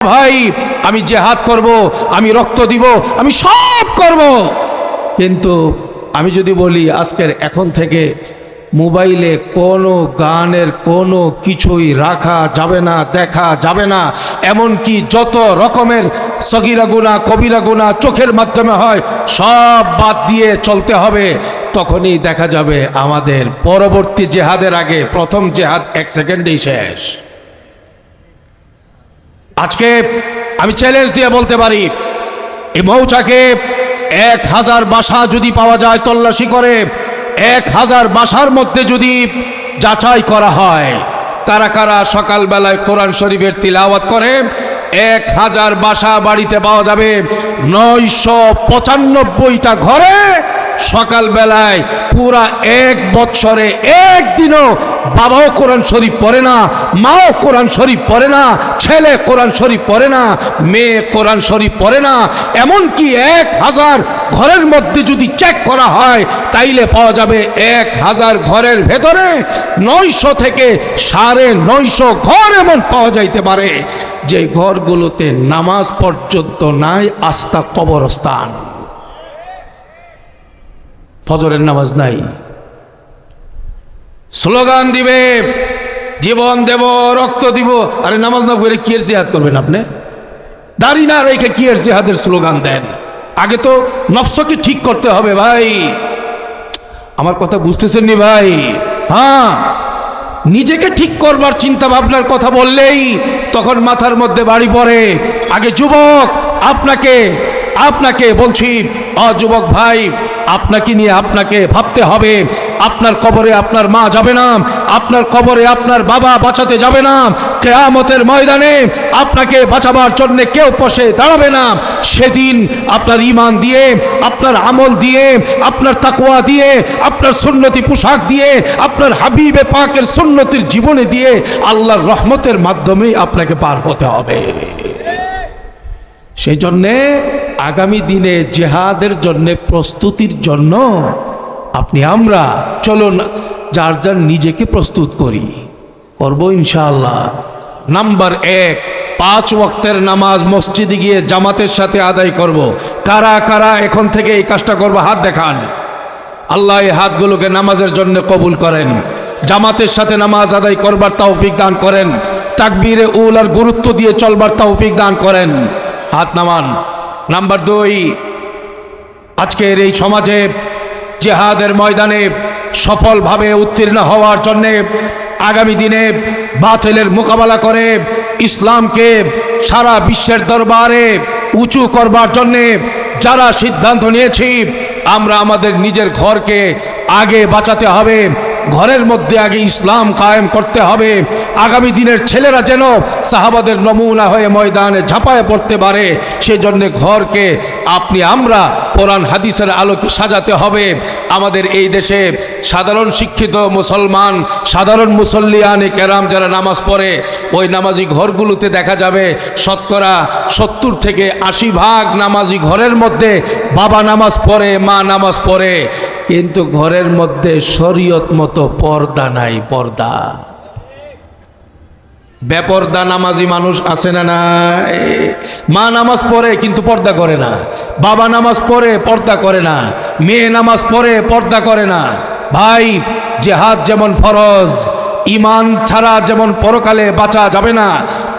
ভাই, আমি জেহাদ করব, আমি রক্ত দিব, আমি সব করব। কিন্তু আমি যদি বলি, আজকের এখন থেকে মোবাইলে কোনো গানের কোনো কিছুই রাখা যাবে না, দেখা যাবে না। এমনকি যত রকমের সগিরা গুণা, কবিরা গুণা চোখের মাধ্যমে হয়, সব বাদ দিয়ে চলতে হবে। তখনই দেখা যাবে আমাদের পরবর্তী জেহাদের আগে প্রথম জেহাদ এক সেকেন্ডেই শেষ। আজকে আমি চ্যালেঞ্জ দিয়ে বলতে পারি, এই মৌচাকে এক হাজার বাসা যদি পাওয়া যায় তল্লাশি করে, এক হাজার বাসার মধ্যে যদি যাচাই করা হয়, কারা কারা সকালবেলায় কোরআন শরীফের তিলাওয়াত করে, এক হাজার বাসা বাড়িতে পাওয়া যাবে নয়শো পঁচানব্বইটা ঘরে সকালবেলায় পুরা এক বৎসরে একদিনও বাবাও কোরআন শরীফ পড়ে না, মাও কোরআন শরীফ পড়ে না, ছেলে কোরআন শরীফ পড়ে না, মেয়ে কোরআন শরীফ পড়ে না। এমনকি এক হাজার ঘরের মধ্যে যদি চেক করা হয়, তাইলে পাওয়া যাবে এক হাজার ঘরের ভেতরে নয়শো থেকে সাড়ে নয়শো ঘর এমন পাওয়া যাইতে পারে। যে ঘরগুলোতে নামাজ পর্যন্ত নাই, আস্থা কবরস্থান। ফজরের নামাজ নাই। স্লোগান দিবে, জীবন দেব, রক্ত দিব। আরে নামাজ না পড়ে কি জিহাদ করবেন আপনি? দাড়ি না রেখে কি এর জিহাদের স্লোগান দেন? আগে তো নফসকে ঠিক করতে হবে ভাই। আমার কথা বুঝতেছেন নি ভাই? হ্যাঁ নিজেকে ঠিক করবার চিন্তা ভাবনার কথা বললেই তখন মাথার মধ্যে বাড়ি পড়ে। আগে যুবক, আপনাকে আপনাকে বলছি অযুবক ভাই আপনাকে নিয়ে আপনাকে ভাবতে হবে। আপনার কবরে আপনার মা যাবে না। আপনার কবরে আপনার বাবা বাঁচাতে যাবে না। কেয়ামতের ময়দানে আপনাকে বাঁচাবার জন্য কেউ পশে দাঁড়াবে না। সেদিন আপনার ইমান দিয়ে, আপনার আমল দিয়ে, আপনার তাকুয়া দিয়ে, আপনার সুন্নতি পোশাক দিয়ে, আপনার হাবিবে পাকের সুন্নতির জীবনে দিয়ে আল্লাহর রহমতের মাধ্যমেই আপনাকে পার হতে হবে। সেই জন্যে আগামী দিনে জেহাদের জন্য প্রস্তুতির জন্য আপনি আমরা চলুন যার যার নিজেকে প্রস্তুত করি। করব ইনশাআল্লাহ। নাম্বার এক, পাঁচ ওয়াক্তের নামাজ মসজিদে গিয়ে জামাতের সাথে আদায় করব। কারা কারা এখন থেকে এই কাজটা করব, হাত দেখান। আল্লাহ এই হাতগুলোকে নামাজের জন্য কবুল করেন। জামাতের সাথে নামাজ আদায় করবার তৌফিক দান করেন। তাকবীরে উল আর গুরুত্ব দিয়ে চলবার তৌফিক দান করেন। হাত নামান। নাম্বার দুই, আজকের এই সমাজে জেহাদের ময়দানে সফলভাবে উত্তীর্ণ হওয়ার জন্যে আগামী দিনে বাতিলের মোকাবেলা করে ইসলামকে সারা বিশ্বের দরবারে উঁচু করবার জন্যে যারা সিদ্ধান্ত নিয়েছি, আমরা আমাদের নিজের ঘরকে আগে বাঁচাতে হবে। ঘরের মধ্যে আগে ইসলাম কায়েম করতে হবে। আগামী দিনের ছেলেরা যেন সাহাবাদের নমুনা হয়ে ময়দানে ঝাঁপায় পড়তে পারে, সেজন্য ঘরকে আপনি আমরা কোরআন হাদিসের আলোকে সাজাতে হবে। আমাদের এই দেশে সাধারণ শিক্ষিত মুসলমান, সাধারণ মুসল্লিয়ানে কেরাম যারা নামাজ পড়ে, ওই নামাজি ঘরগুলোতে দেখা যাবে শতকরা সত্তর থেকে আশি ভাগ নামাজি ঘরের মধ্যে বাবা নামাজ পড়ে, মা নামাজ পড়ে। কিন্তু ঘরের মধ্যে শরীয়ত মতো পর্দা নাই, পর্দা। বেপর্দা নামাজি মানুষ আছে না নাই? মা নামাজ পড়ে কিন্তু পর্দা করে না, বাবা নামাজ পড়ে পর্দা করে না, মেয়ে নামাজ পড়ে পর্দা করে না। ভাই, জেহাদ যেমন ফরজ ইমান ছাড়া যেমন পরকালে বাঁচা যাবে না,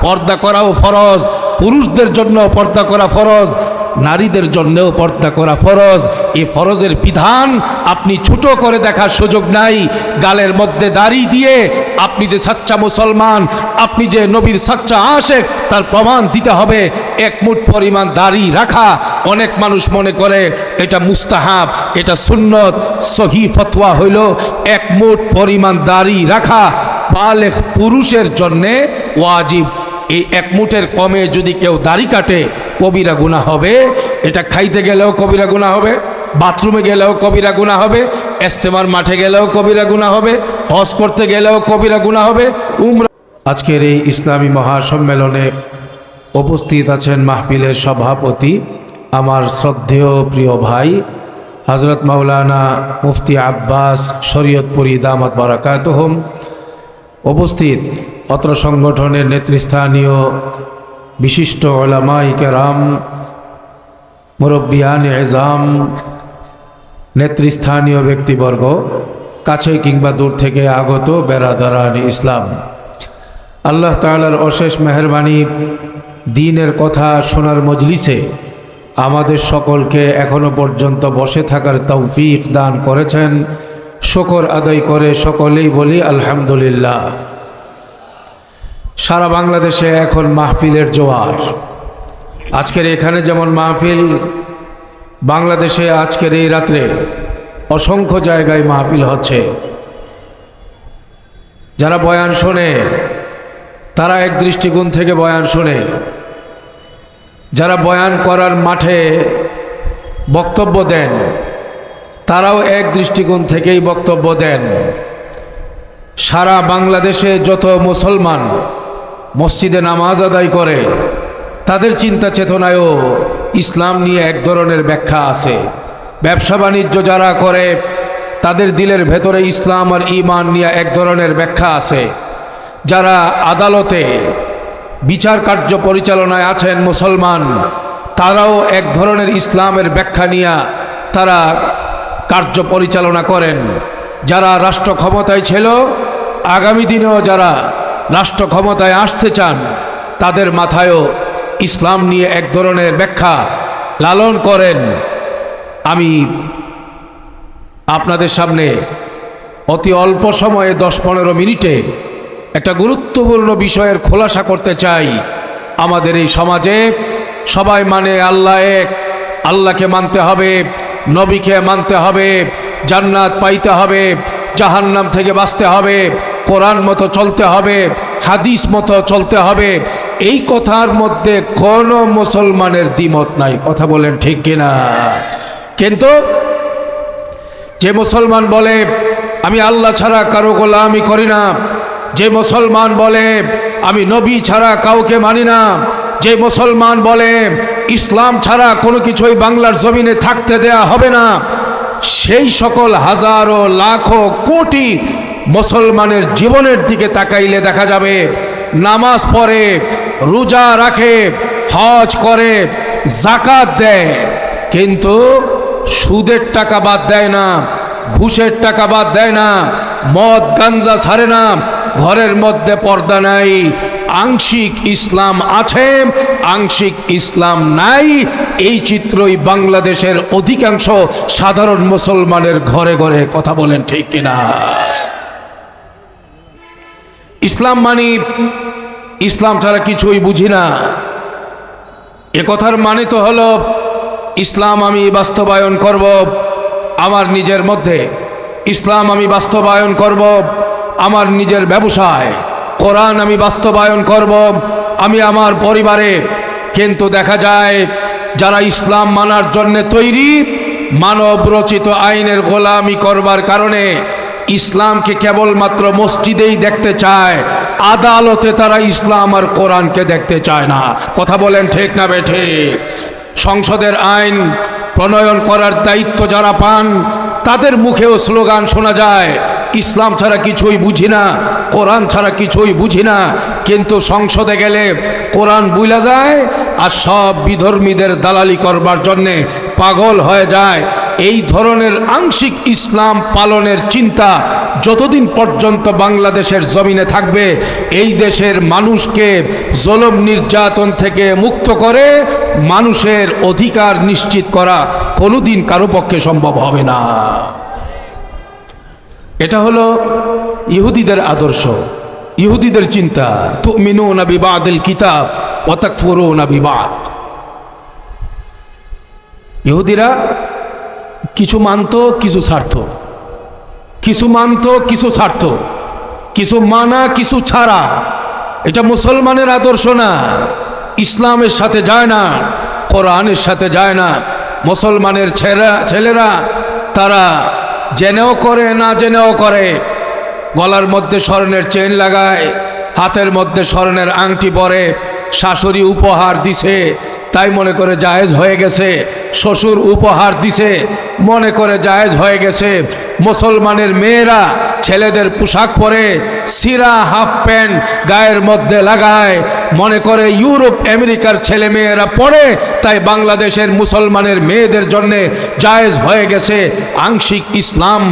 পর্দা করাও ফরজ, পুরুষদের জন্য পর্দা করা ফরজ নারীদের জন্যও পর্দা করা ফরজ। এই ফরজের বিধান আপনি ছোট করে দেখার সুযোগ নাই। গালের মধ্যে দাড়ি দিয়ে আপনি যে সাচ্চা মুসলমান, আপনি যে নবীর সাচ্চা আশেক, তার প্রমাণ দিতে হবে। এক মুঠ পরিমাণ দাড়ি রাখা, অনেক মানুষ মনে করে এটা মুস্তাহাব, এটা সুন্নত। সহি ফতোয়া হইল, এক মুঠ পরিমাণ দাড়ি রাখা বালেখ পুরুষের জন্যে ওয়াজিব। এই এক মুঠের কমে যদি কেউ দাড়ি কাটে কবিরা গুণা হবে। এটা খাইতে গেলেও কবিরা গুণা হবে, বাথরুমে গেলেও কবিরা গুণা হবে এস্তেমার মাঠে গেলেও কবিরা গুণা হবে, হজ করতে গেলেও কবিরা গুণা হবে, উমরা আজকের এই ইসলামী মহাসম্মেলনে উপস্থিত আছেন মাহফিলের সভাপতি আমার শ্রদ্ধেয় প্রিয় ভাই হজরত মাওলানা মুফতি আব্বাস শরীয়তপুরি দামাত বারাকাতহম, উপস্থিত অত্র সংগঠনের নেতৃস্থানীয় বিশিষ্ট ওলামাই কেরাম, মুরব্বিয়ান এজাম, নেতৃস্থানীয় ব্যক্তিবর্গ কাছে কিংবা দূর থেকে আগত বেরাদারান ইসলাম। আল্লাহ তাআলার অশেষ মেহরবানি, দিনের কথা শোনার মজলিসে আমাদের সকলকে এখনও পর্যন্ত বসে থাকার তৌফিক দান করেছেন। শকর আদায় করে সকলেই বলি আলহামদুলিল্লাহ। সারা বাংলাদেশে এখন মাহফিলের জোয়ার। আজকের এখানে যেমন মাহফিল, বাংলাদেশে আজকের এই রাত্রে অসংখ্য জায়গায় মাহফিল হচ্ছে। যারা বয়ান শোনে, তারা এক দৃষ্টিকোণ থেকে বয়ান শোনে। যারা বয়ান করার মাঠে বক্তব্য দেন, তারাও এক দৃষ্টিকোণ থেকেই বক্তব্য দেন। সারা বাংলাদেশে যত মুসলমান মসজিদে নামাজ আদায় করে। তাদের চিন্তা চেতনায়ও ইসলাম নিয়ে এক ধরনের ব্যাখ্যা আছে। ব্যবসা বাণিজ্য যারা করে, তাদের দিলের ভেতরে ইসলাম আর ইমান নিয়ে এক ধরনের ব্যাখ্যা আছে। যারা আদালতে বিচার কার্য পরিচালনায় আছেন মুসলমান, তারাও এক ধরনের ইসলামের ব্যাখ্যা নিয়ে তারা কার্য পরিচালনা করেন। যারা রাষ্ট্র ক্ষমতায় ছিল, আগামী দিনেও যারা রাষ্ট্র ক্ষমতায় আসতে চান, তাদের মাথায়ও ইসলাম নিয়ে এক ধরনের ব্যাখ্যা লালন করেন। আমি আপনাদের সামনে অতি অল্প সময়ে দশ পনেরো মিনিটে একটা গুরুত্বপূর্ণ বিষয়ের খোলাসা করতে চাই। আমাদের এই সমাজে সবাই মানে আল্লাহ এক, আল্লাহকে মানতে হবে, নবীকে মানতে হবে, জান্নাত পাইতে হবে, জাহান্নাম থেকে বাঁচতে হবে কোরআন মতো চলতে হবে, হাদিস মতো চলতে হবে, এই কথার মধ্যে কোনো মুসলমানের দ্বিমত নাই। কথা বলেন ঠিক কিনা? কিন্তু যে মুসলমান বলে, আমি আল্লাহ ছাড়া কারও গোলামি করি না। যে মুসলমান বলে, আমি নবী ছাড়া কাউকে মানি না। যে মুসলমান বলে, ইসলাম ছাড়া কোনো কিছুই বাংলার জমিনে থাকতে দেয়া হবে না। সেই সকল হাজারো, লাখো, কোটি মুসলমানের জীবনের দিকে তাকাইলে দেখা যাবে, নামাজ পড়ে, রোজা রাখে, হজ করে জাকাত দেয়। কিন্তু সুদের টাকা বাদ দেয় না, ঘুষের টাকা বাদ দেয় না, মদ, গাঞ্জা ছাড়ে না, ঘরের মধ্যে পর্দা নাই, আংশিক ইসলাম আছে, আংশিক ইসলাম নাই। এই চিত্রই বাংলাদেশের অধিকাংশ সাধারণ মুসলমানের ঘরে ঘরে কথা বলেন ঠিক কিনা? ইসলাম মানি, ইসলাম ছাড়া কিছুই বুঝি না। এ কথার মানে তো হলো, ইসলাম আমি বাস্তবায়ন করব আমার নিজের মধ্যে। ইসলাম আমি বাস্তবায়ন করব আমার নিজের ব্যবসায়। কোরআন আমি বাস্তবায়ন করব আমি আমার পরিবারে। কিন্তু দেখা যায়, যারা ইসলাম মানার জন্য তৈরি মানব রচিত আইনের গোলামি করবার কারণে ইসলামকে কেবলমাত্র মসজিদেই দেখতে চায়, আদালতে তারা ইসলাম আর কোরআনকে দেখতে চায় না। কথা বলেন ঠিক না বেঠে সংসদের আইন প্রণয়ন করার দায়িত্ব যারা পান, তাদের মুখেও স্লোগান শোনা যায়, ইসলাম ছাড়া কিছুই বুঝি না, কোরআন ছাড়া কিছুই বুঝি না, কিন্তু সংসদে গেলে কোরআন বুইলা যায় আর সব বিধর্মীদের দালালি করবার জন্যে পাগল হয়ে যায়। এই ধরনের আংশিক ইসলাম পালনের চিন্তা যতদিন পর্যন্ত বাংলাদেশের জমিনে থাকবে, এই দেশের মানুষকে জলম নির্যাতন থেকে মুক্ত করে মানুষের অধিকার নিশ্চিত করা কোনোদিন কারও পক্ষে সম্ভব হবে না। এটা হলো ইহুদিদের আদর্শ। ইহুদিদের চিন্তা তুমিনু না বিবাদিল কিতাব অতাক ফুরু না বিবাদ। ইহুদিরা কিছু মানত, কিছু ছাড়ত। কিছু মানত, কিছু ছাড়ত। কিছু মানা, কিছু ছাড়া। এটা মুসলমানের আদর্শ না। ইসলামের সাথে যায় না, কোরআনের সাথে যায় না। মুসলমানের ছেলেরা ছেলেরা তারা জেনেও করে, না জেনেও করে। গলার মধ্যে স্বর্ণের চেন লাগায়। হাতের মধ্যে স্বর্ণের আংটি পরে শাশুড়ি উপহার দিছে, তাই মনে করে জায়েজ হয়ে গেছে। শ্বশুর উপহার দিছে, মনে করে জায়েজ হয়ে গেছে। মুসলমানের মেয়েরা ছেলেদের পোশাক পরে সিরা, হাফ প্যান্ট গায়ের মধ্যে লাগায়। মনে করে ইউরোপ, আমেরিকার ছেলে মেয়েরা পড়ে তাই বাংলাদেশের মুসলমানের মেয়েদের জন্য জায়েজ হয়ে গেছে। আংশিক ইসলাম,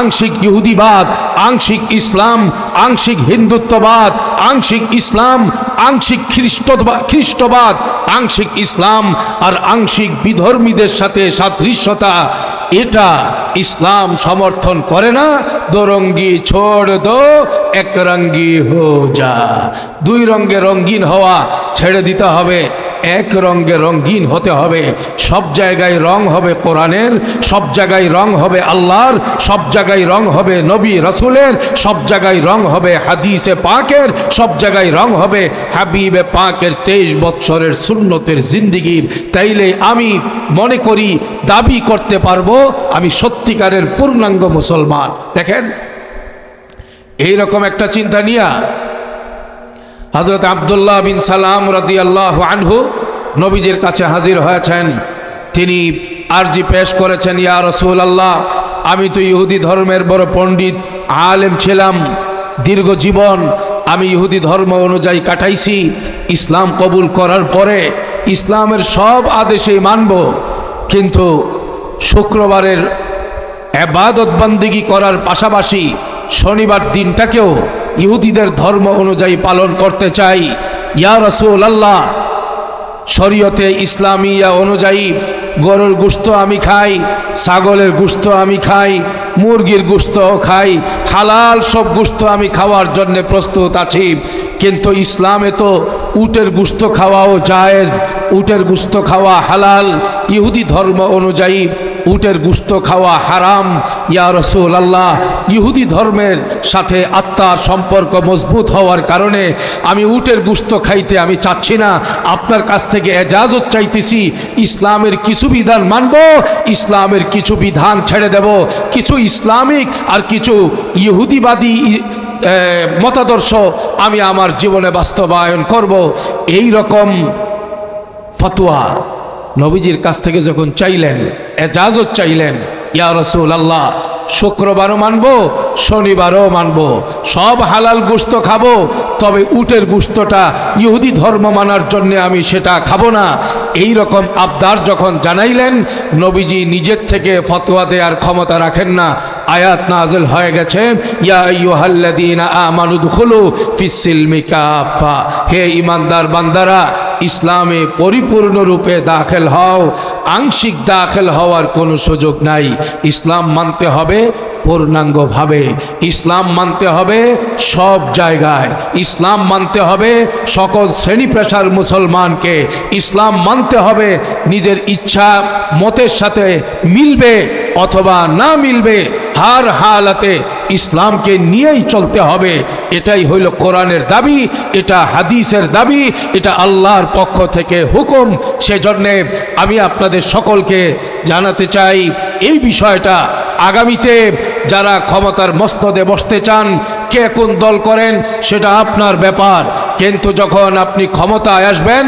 আংশিক ইহুদিবাদ, আংশিক ইসলাম, আংশিক হিন্দুত্ববাদ আংশিক ইসলাম, আংশিক খ্রিস্টবাদ খ্রিস্টবাদ, আংশিক ইসলাম আর আংশিক বিধর্মীদের সাথে সাদৃশ্যতা, এটা ইসলাম সমর্থন করে না। দোরঙ্গি ছোড় দো, একরঙ্গি হো যা। দুই রঙ্গে রঙ্গিন হওয়া ছেড়ে দিতে হবে। এক রঙ্গে রঙ্গিন হতে হবে। সব জায়গায় রং হবে কোরআনের, সব জায়গায় রং হবে আল্লাহর, সব জায়গায় রং হবে নবী রসুলের, সব জায়গায় রং হবে হাদিসে পাকের, সব জায়গায় রং হবে হাবিবে পাকের তেইশ বৎসরের সুন্নতের জিন্দিগির। তাইলে আমি মনে করি, দাবি করতে পারব, আমি সত্যিকারের পূর্ণাঙ্গ মুসলমান। দেখেন, এইরকম একটা চিন্তা নিয়া হজরত আবদুল্লাহ বিন সালাম রাদি আল্লাহ আনহু নবীজির কাছে হাজির হয়েছেন। তিনি আরজি পেশ করেছেন, ইয়া রসুল আল্লাহ আমি তো ইহুদি ধর্মের বড় পণ্ডিত, আলেম ছিলাম। দীর্ঘ জীবন আমি ইহুদি ধর্ম অনুযায়ী কাটাইছি। ইসলাম কবুল করার পরে ইসলামের সব আদেশেই মানব। কিন্তু শুক্রবারের এবাদত বন্দিগি করার পাশাপাশি শনিবার দিনটাকেও ইহুদিদের ধর্ম অনুযায়ী পালন করতে চাই। ইয়া রসুল আল্লাহ শরীয়তে ইসলামিয়া অনুযায়ী গরুর গুস্ত আমি খাই, ছাগলের গুস্ত আমি খাই, মুরগির গুস্তও খাই, হালাল সব গুস্ত আমি খাওয়ার জন্য প্রস্তুত আছি। কিন্তু ইসলামে তো উটের গুস্ত খাওয়াও জায়েজ, উটের গুস্ত খাওয়া হালাল। ইহুদি ধর্ম অনুযায়ী উটের গুস্ত খাওয়া হারাম। ইয়া রসুল আল্লাহ ইহুদি ধর্মের সাথে আত্মার সম্পর্ক মজবুত হওয়ার কারণে আমি উটের গুস্ত খাইতে আমি চাচ্ছি না। আপনার কাছ থেকে এজাজত চাইতেছি, ইসলামের কিছু বিধান মানব, ইসলামের কিছু বিধান ছেড়ে দেব। কিছু ইসলামিক আর কিছু ইহুদিবাদী মতাদর্শ আমি আমার জীবনে বাস্তবায়ন করব। এই রকম ফতোয়া। নবীজির কাছ থেকে যখন চাইলেন এজাজত চাইলেন, ইয়া রসুল আল্লাহ শুক্রবারও মানব, শনিবারও মানব, সব হালাল গুস্ত খাব, তবে উটের গুস্তটা ইহুদি ধর্ম মানার জন্য আমি সেটা খাব না। এই রকম আবদার যখন জানাইলেন, নবীজি নিজের থেকে ফতোয়া দেওয়ার ক্ষমতা রাখেন না। আয়াত নাজল হয়ে গেছে, ইয়া হে ইমানদার বান্দারা, ইসলামে পরিপূর্ণরূপে দাখিল হও, আংশিক দাখিল হওয়ার কোনো সুযোগ নাই। ইসলাম মানতে হবে পূর্ণাঙ্গভাবে। ইসলাম মানতে হবে সব জায়গায়। ইসলাম মানতে হবে সকল শ্রেণি পেশার মুসলমানকে। ইসলাম মানতে হবে নিজের ইচ্ছা, মতের সাথে মিলবে অথবা না মিলবে হার হালাতে ইসলামকে নিয়েই চলতে হবে। এটাই হইল কোরআনের দাবি, এটা হাদিসের দাবি, এটা আল্লাহর পক্ষ থেকে হুকুম। সেজন্যে আমি আপনাদের সকলকে জানাতে চাই, এই বিষয়টা আগামীতে যারা ক্ষমতার মস্তদে বসতে চান, কে কোন দল করেন, সেটা আপনার ব্যাপার। কিন্তু যখন আপনি ক্ষমতায় আসবেন,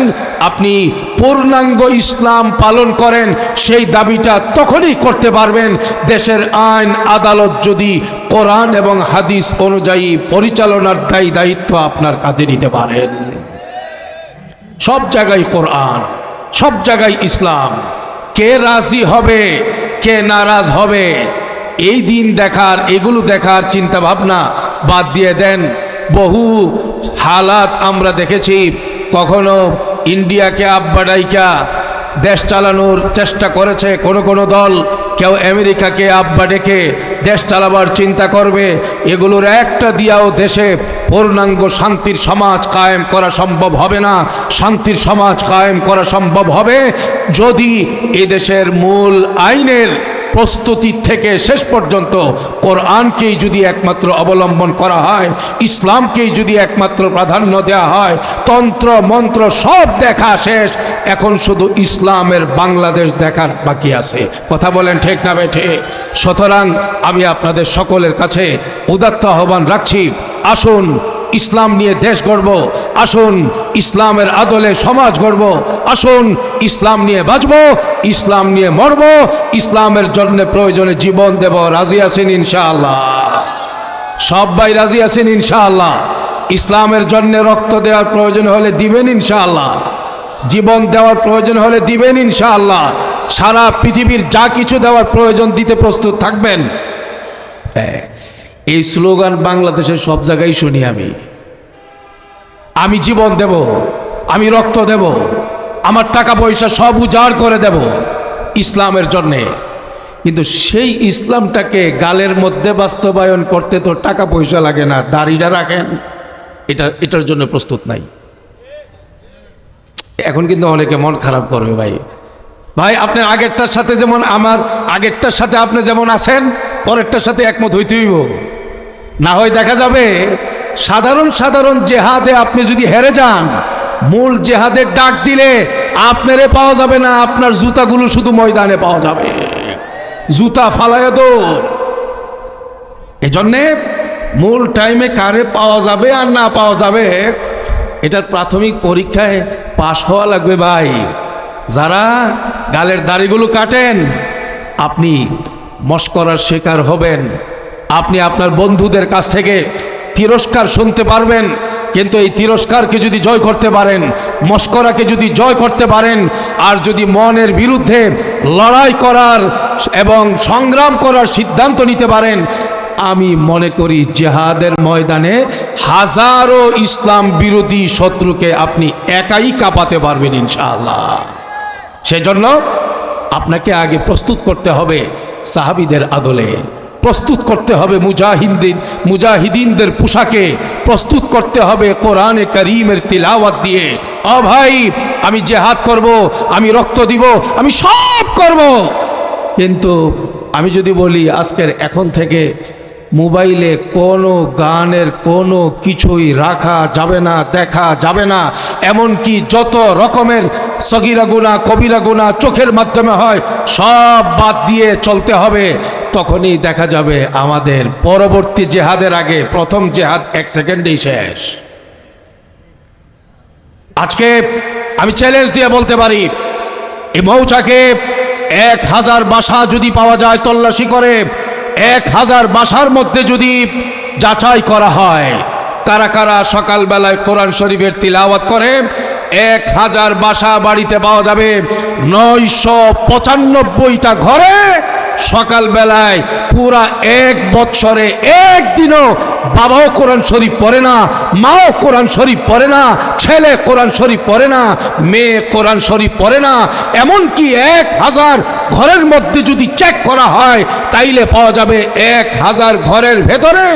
আপনি পূর্ণাঙ্গ ইসলাম পালন করেন, সেই দাবিটা তখনই করতে পারবেন। দেশের আইন, আদালত যদি কোরআন এবং হাদিস অনুযায়ী পরিচালনার দায়ী দায়িত্ব আপনার কাঁধে নিতে পারেন। সব জায়গায় কোরআন, সব জায়গায় ইসলাম। কে রাজি হবে, কে নারাজ হবে, এই দিন দেখার, এগুলো দেখার চিন্তা ভাবনা বাদ দিয়ে দেন। বহু হালাত আমরা দেখেছি। কখনো ইন্ডিয়াকে আব্বাডাইকা দেশ চালানোর চেষ্টা করেছে কোনো কোনো দল। কেউ আমেরিকাকে আব্বা ডেকে দেশ চালাবার চিন্তা করবে। এগুলোর একটা দিয়াও দেশে পূর্ণাঙ্গ শান্তির সমাজ কায়েম করা সম্ভব হবে না। শান্তির সমাজ কায়েম করা সম্ভব হবে যদি এদেশের মূল আইনের প্রস্তুতি থেকে শেষ পর্যন্ত কোরআনকেই যদি একমাত্র অবলম্বন করা হয়, ইসলামকেই যদি একমাত্র প্রাধান্য দেওয়া হয়, তন্ত্র, মন্ত্র সব দেখা শেষ, এখন শুধু ইসলামের বাংলাদেশ দেখার বাকি আছে। কথা বলেন ঠিক না বেঠে? সুতরাং আমি আপনাদের সকলের কাছে উদাত্ত আহ্বান রাখছি, আসুন ইসলাম নিয়ে দেশ গড়ব। আসুন ইসলামের আদলে সমাজ গড়ব। আসুন ইসলাম নিয়ে বাঁচব ইসলাম নিয়ে মরব। ইসলামের জন্য প্রয়োজনে জীবন দেব রাজি আছেন ইনশাআল্লাহ। সবাই রাজি আছেন ইনশাআল্লাহ। ইসলামের জন্য রক্ত দেওয়ার প্রয়োজন হলে দিবেন ইনশাআল্লাহ। জীবন দেওয়ার প্রয়োজন হলে দিবেন ইনশাআল্লাহ। সারা পৃথিবীর যা কিছু দেওয়ার প্রয়োজন দিতে প্রস্তুত থাকবেন। হ্যাঁ, এই স্লোগান বাংলাদেশের সব জায়গায় শুনি আমি। আমি জীবন দেব, আমি রক্ত দেব, আমার টাকা পয়সা সব উজাড় করে দেব ইসলামের জন্যে। কিন্তু সেই ইসলামটাকে গালের মধ্যে বাস্তবায়ন করতে তো টাকা পয়সা লাগে না, দাড়িটা রাখেন। এটা, এটার জন্য প্রস্তুত নাই। এখন কিন্তু অনেকে মন খারাপ করবে ভাই। ভাই আপনার আগেরটার সাথে যেমন আমার, আগেরটার সাথে আপনি যেমন আছেন পরেরটার সাথে একমত হইতে হইব। না হয় দেখা যাবে, সাধারণ সাধারণ জেহাদে আপনি যদি হেরে যান, মূল জেহাদের ডাক দিলে আপনারে পাওয়া যাবে না, আপনার জুতাগুলো শুধু ময়দানে পাওয়া যাবে। জুতা ফালায় দৌড়। এজন্যে মূল টাইমে কারে পাওয়া যাবে আর না পাওয়া যাবে, এটার প্রাথমিক পরীক্ষায় পাশ হওয়া লাগবে ভাই। যারা গালের দাড়িগুলো কাটেন, আপনি মস্করার শিকার হবেন। আপনি আপনার বন্ধুদের কাছ থেকে তিরস্কার শুনতে পারবেন, কিন্তু এই তিরস্কারকে যদি জয় করতে পারেন, মস্করাকে যদি জয় করতে পারেন, আর যদি মনের বিরুদ্ধে লড়াই করার এবং সংগ্রাম করার সিদ্ধান্ত নিতে পারেন, আমি মনে করি জেহাদের ময়দানে হাজারো ইসলাম বিরোধী শত্রুকে আপনি একাই কাঁপাতে পারবেন ইনশাআল্লাহ। সেজন্য আপনাকে আগে প্রস্তুত করতে হবে। সাহাবিদের আদলে। প্রস্তুত করতে হবে মুজাহিদিন, মুজাহিদিনদের পোশাকে। প্রস্তুত করতে হবে কোরআনে করিমের তিলাওয়াত দিয়ে। অ ভাই, আমি জেহাদ করব, আমি রক্ত দিব, আমি সব করব। কিন্তু আমি যদি বলি, আজকের এখন থেকে মোবাইলে কোনো গানের কোনো কিছুই রাখা যাবে না, দেখা যাবে না। এমনকি যত রকমের সগিরা গুণা কবিরা গুণা চোখের মাধ্যমে হয়, সব বাদ দিয়ে চলতে হবে। তখনই দেখা যাবে আমাদের পরবর্তী জেহাদের আগে প্রথম জেহাদ এক সেকেন্ডেই শেষ। আজকে আমি চ্যালেঞ্জ দিয়ে বলতে পারি, এই মৌচাকে এক হাজার বাসা যদি পাওয়া যায় তল্লাশি করে এক হাজার বাসার মধ্যে যদি যাচাই করা হয়, কারা কারা সকালবেলায় কোরআন শরীফের তিলাওয়াত করে, এক হাজার বাসা বাড়িতে পাওয়া যাবে নয়শো পঁচানব্বইটা ঘরে সকালবেলায় পুরা এক বৎসরে একদিনও বাবাও কোরআন শরীফ পড়ে না, মাও কোরআন শরীফ পড়ে না, ছেলে কোরআন শরীফ পড়ে না, মেয়ে কোরআন শরীফ পড়ে না। এমনকি এক হাজার ঘরের মধ্যে যদি চেক করা হয়, তাইলে পাওয়া যাবে এক হাজার ঘরের ভেতরে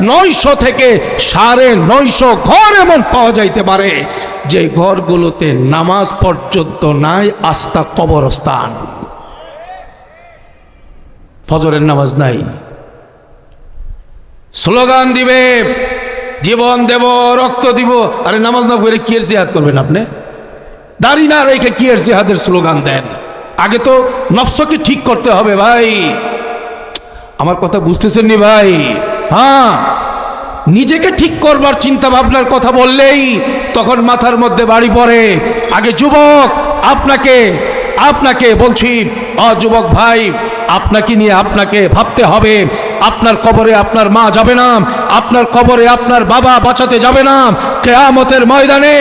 নয়শো থেকে সাড়ে নয়শো ঘর এমন পাওয়া যাইতে পারে। যে ঘরগুলোতে নামাজ পর্যন্ত নাই, আস্থা কবরস্থান। ফজরের নামাজ নাই। স্লোগান দিবে, জীবন দেব, রক্ত দিব। আরে নামাজ না পড়ে কি এর জিহাদ করবেন আপনি? দাড়ি না রেখে কি এর জিহাদের স্লোগান দেন? আগে তো নফসকে ঠিক করতে হবে ভাই। আমার কথা বুঝতেছেন নি ভাই? হ্যাঁ নিজেকে ঠিক করবার চিন্তা ভাবনার কথা বললেই তখন মাথার মধ্যে বাড়ি পড়ে। আগে যুবক, আপনাকে আপনাকে বলছি অযুবক ভাই আপনাকে নিয়ে আপনাকে ভাবতে হবে। আপনার কবরে আপনার মা যাবে না। আপনার কবরে আপনার বাবা বাঁচাতে যাবে না। কেয়ামতের ময়দানে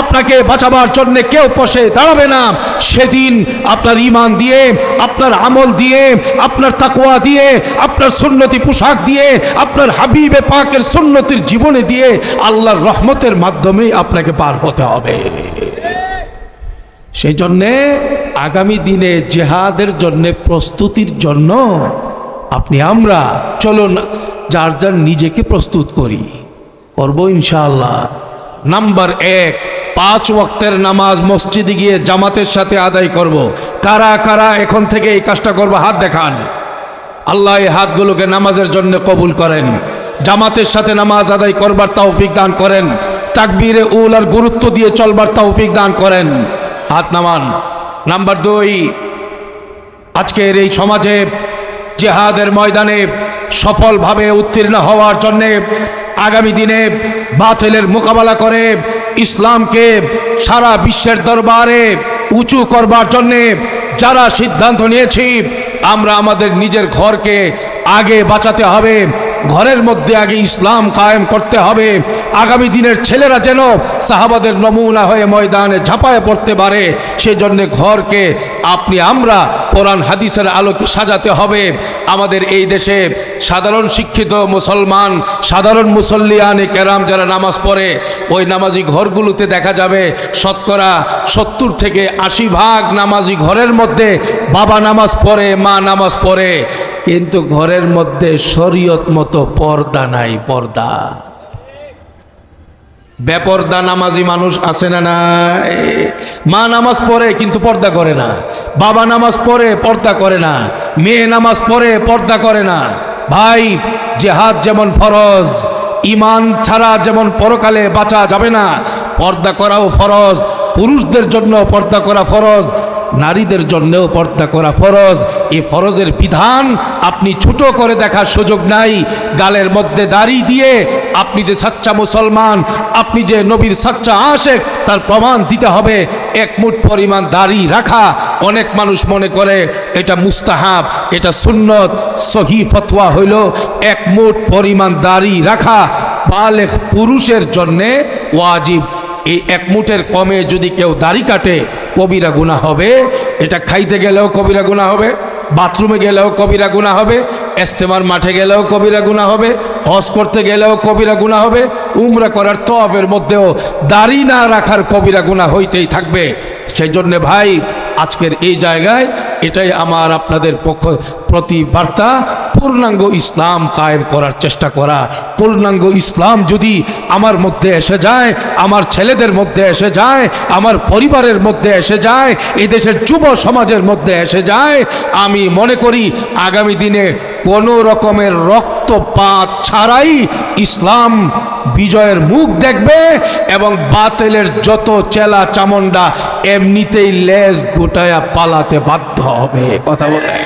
আপনাকে বাঁচাবার জন্য কেউ পশে দাঁড়াবে না। সেদিন আপনার ইমান দিয়ে, আপনার আমল দিয়ে, আপনার তাকুয়া দিয়ে, আপনার সুন্নতি পোশাক দিয়ে, আপনার হাবিবে পাকের সুন্নতির জীবনে দিয়ে আল্লাহর রহমতের মাধ্যমে আপনাকে পার হতে হবে। সেই জন্যে আগামী দিনে জেহাদের জন্য প্রস্তুতির জন্য আপনি আমরা চলুন যার যার নিজেকে প্রস্তুত করি। করব ইনশাআল্লাহ। নাম্বার এক, পাঁচ ওয়াক্তের নামাজ মসজিদে গিয়ে জামাতের সাথে আদায় করব। কারা কারা এখন থেকে এই কাজটা করব হাত দেখান। আল্লাহ এই হাতগুলোকে নামাজের জন্য কবুল করেন। জামাতের সাথে নামাজ আদায় করবার তৌফিক দান করেন। তাকবীরে উল আর গুরুত্ব দিয়ে চলবার তৌফিক দান করেন। হাত নামান। নাম্বার দুই, আজকের এই সমাজে জেহাদের ময়দানে সফলভাবে উত্তীর্ণ হওয়ার জন্যে আগামী দিনে বাতিলের মোকাবেলা করে ইসলামকে সারা বিশ্বের দরবারে উঁচু করবার জন্যে যারা সিদ্ধান্ত নিয়েছি, আমরা আমাদের নিজের ঘরকে আগে বাঁচাতে হবে। ঘরের মধ্যে আগে ইসলাম কায়েম করতে হবে। আগামী দিনের ছেলেরা যেন সাহাবাদের নমুনা হয়ে ময়দানে ঝাঁপায় পড়তে পারে, সেজন্য ঘরকে আপনি আমরা কোরআন হাদিসের আলোকে সাজাতে হবে। আমাদের এই দেশে সাধারণ শিক্ষিত মুসলমান, সাধারণ মুসল্লিয়ানে কেরাম যারা নামাজ পড়ে, ওই নামাজি ঘরগুলোতে দেখা যাবে শতকরা সত্তর থেকে আশি ভাগ নামাজি ঘরের মধ্যে বাবা নামাজ পড়ে, মা নামাজ পড়ে। কিন্তু ঘরের মধ্যে শরীয়ত মতো পর্দা নাই, পর্দা। বেপর্দা নামাজি মানুষ আছে না নাই? মা নামাজ পড়ে কিন্তু পর্দা করে না, বাবা নামাজ পড়ে পর্দা করে না, মেয়ে নামাজ পড়ে পর্দা করে না। ভাই, জেহাদ যেমন ফরজ ইমান ছাড়া যেমন পরকালে বাঁচা যাবে না, পর্দা করাও ফরজ, পুরুষদের জন্য পর্দা করা ফরজ নারীদের জন্যও পর্দা করা ফরজ। এ ফরজের বিধান আপনি ছোট করে দেখার সুযোগ নাই। গালের মধ্যে দাড়ি দিয়ে আপনি যে সাচ্চা মুসলমান, আপনি যে নবীর সাচ্চা আশেক, তার প্রমাণ দিতে হবে। এক মুঠ পরিমাণ দাড়ি রাখা, অনেক মানুষ মনে করে এটা মুস্তাহাব, এটা সুন্নত। সহি ফতোয়া হইল, এক মুঠ পরিমাণ দাড়ি রাখা বালেখ পুরুষের জন্যে ওয়াজিব। এই এক মুঠের কমে যদি কেউ দাড়ি কাটে কবিরা গুণা হবে। এটা খাইতে গেলেও কবিরা গুণা হবে, বাথরুমে গেলেও কবিরা গুণা হবে এস্তেমার মাঠে গেলেও কবিরা গুণা হবে, হজ করতে গেলেও কবিরা গুণা হবে, উমরা করার তফের মধ্যেও দাড়ি না রাখার কবিরা গুণা হইতেই থাকবে। সেই জন্যে ভাই, আজকের এই জায়গায় এটাই আমার আপনাদের পক্ষ প্রতি বার্তা। পূর্ণাঙ্গ ইসলাম কায়েম করার চেষ্টা করা। পূর্ণাঙ্গ ইসলাম যদি আমার মধ্যে এসে যায়, আমার ছেলেদের মধ্যে এসে যায়, আমার পরিবারের মধ্যে এসে যায় এই দেশের যুব সমাজের মধ্যে এসে যায়, আমি মনে করি আগামী দিনে কোনো রকমের রক্তপাত ছাড়াই ইসলাম বিজয়ের মুখ দেখবে এবং বাতেলের যত চেলা চামন্ডা এমনিতেই লেজ গোটায়া পালাতে বাধ্য হবে। কথা বলে।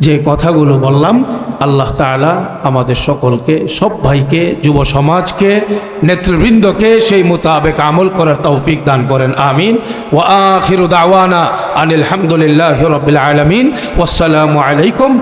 যে কথাগুলো বললাম, আল্লাহ তাআলা আমাদের সকলকে, সব ভাইকে, যুব সমাজকে, নেতৃবৃন্দকে সেই মোতাবেক আমল করার তৌফিক দান করেন। আমিন। ও আখির দাওয়ানা আনিল হামদুলিল্লাহ রবিল আলমিন। ওসালামু আলাইকুম।